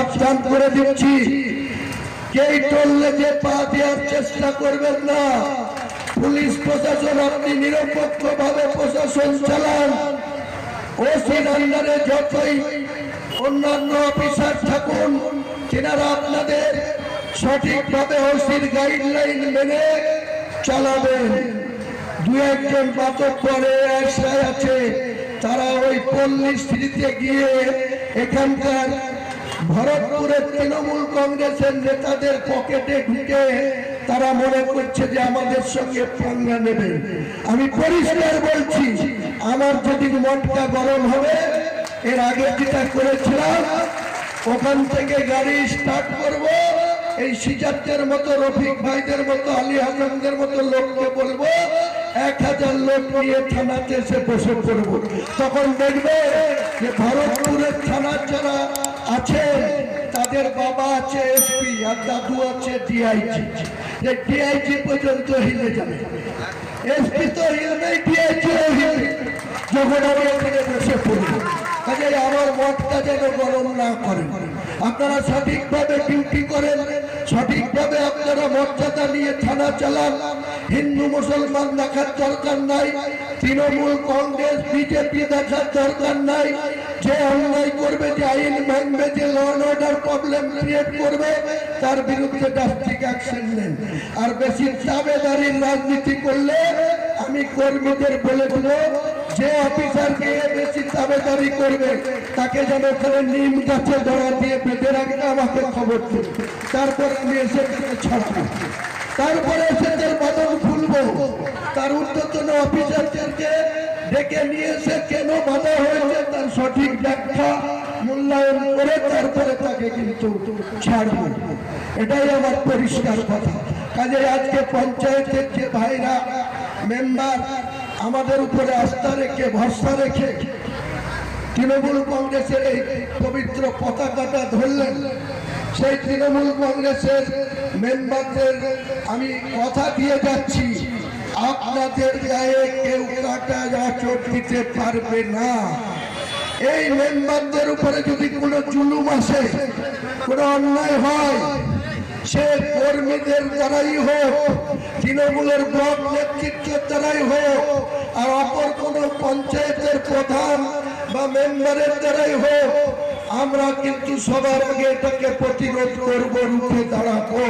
সাবধান করে দিচ্ছি। কেই টললে যে পা দেওয়ার চেষ্টা করবেন না। পুলিশ প্রশাসন, আপনি নিরপেক্ষ ভাবে প্রশাসন চালান। যতই অন্যান্য অফিসার থাকুন, তেনারা আপনাদের সঠিকভাবে ওসির গাইডলাইন মেনে চালাবেন। দু একজন বাতক করে আছে, তারা ওই পল্লী স্ত্রীতে গিয়ে এখানকার ভরতপুরের তৃণমূল কংগ্রেসের নেতাদের পকেটে ঢুকে তারা মনে করছে যে আমাদের সঙ্গে পাঙ্গা নেবে। আমি পরিষ্কার বলছি, আমার যদি মনটা গরম হবে, এর আগে যেটা করেছিলাম, ওখান থেকে গাড়ি স্টার্ট করব, এই সিজারদের মতো, রফিক ভাইদের মতো, আলী হাসানদের মতো লোককে বলব, এক হাজার লোক নিয়ে থানাতে এসে বসে পড়ব। তখন দেখবে যে ভরতপুরের থানার যারা আছে তাদের বাবা আছে এসপি, আর দাদু আছে ডিআইজি। যে ডিআইজি পর্যন্ত হিলে যাবে। এসপি তো হিলবে ডিআইজি হিলবে যখন আমি এখানে বসে পড়ি কাজে আমার মতটা যেন গরম না করে আপনারা সঠিকভাবে ডিউটি করেন সঠিকভাবে আপনারা মর্যাদা নিয়ে থানা চালান। হিন্দু, মুসলমান দেখার দরকার নাই। তৃণমূল, কংগ্রেস, বিজেপি দেখার দরকার নাই। যে অন্যায় করবে, যে আইন ভাঙবে যে ল অর্ডার প্রবলেম ক্রিয়েট করবে, তার বিরুদ্ধে ড্রাস্টিক অ্যাকশন নেন। আর বেশি দাবেদারির রাজনীতি করলে আমি কর্মীদের বলে দেব, যে অফিসারকে বেশি দাবেদারি করবে, তাকে যেন ওখানে নিম গাছে ধরা দিয়ে বেঁধে রাখবে আমাকে খবর দিন। তারপর আমি এসে ছাড়বো? তারপরে এসে তার বাদন খুলবো। তার ঊর্ধ্বতন অফিসারদেরকে ডেকে নিয়ে এসে কেন বাধা হয়েছে তার সঠিক ব্যাখ্যা মূল্যায়ন করে তারপরে তাকে কিন্তু ছাড়বো। এটাই আমার পরিষ্কার কথা। কাজে আজকে পঞ্চায়েতের যে ভাইরা, মেম্বার, আমাদের উপরে আস্থা রেখে, ভরসা রেখে তৃণমূল কংগ্রেসের এই পবিত্র পতাকাটা ধরলেন সেই তৃণমূল কংগ্রেসের মেম্বারদের আমি কথা দিয়ে যাচ্ছি। আপনাদের গায়ে কেউ কাটা চোট দিতে পারবে না। এই মেম্বারদের উপরে যদি কোনো জুলুম আসে, কোনো অন্যায় হয়, সে কর্মীদের দ্বারাই হোক, তৃণমূলের ব্লক নেতৃত্বের দ্বারাই হোক, আর অপর কোন পঞ্চায়েতের প্রধান বা মেম্বারের দ্বারাই হোক আমরা কিন্তু সবার আগে এটাকে প্রতিরোধ করব রুখে দাঁড়াবো।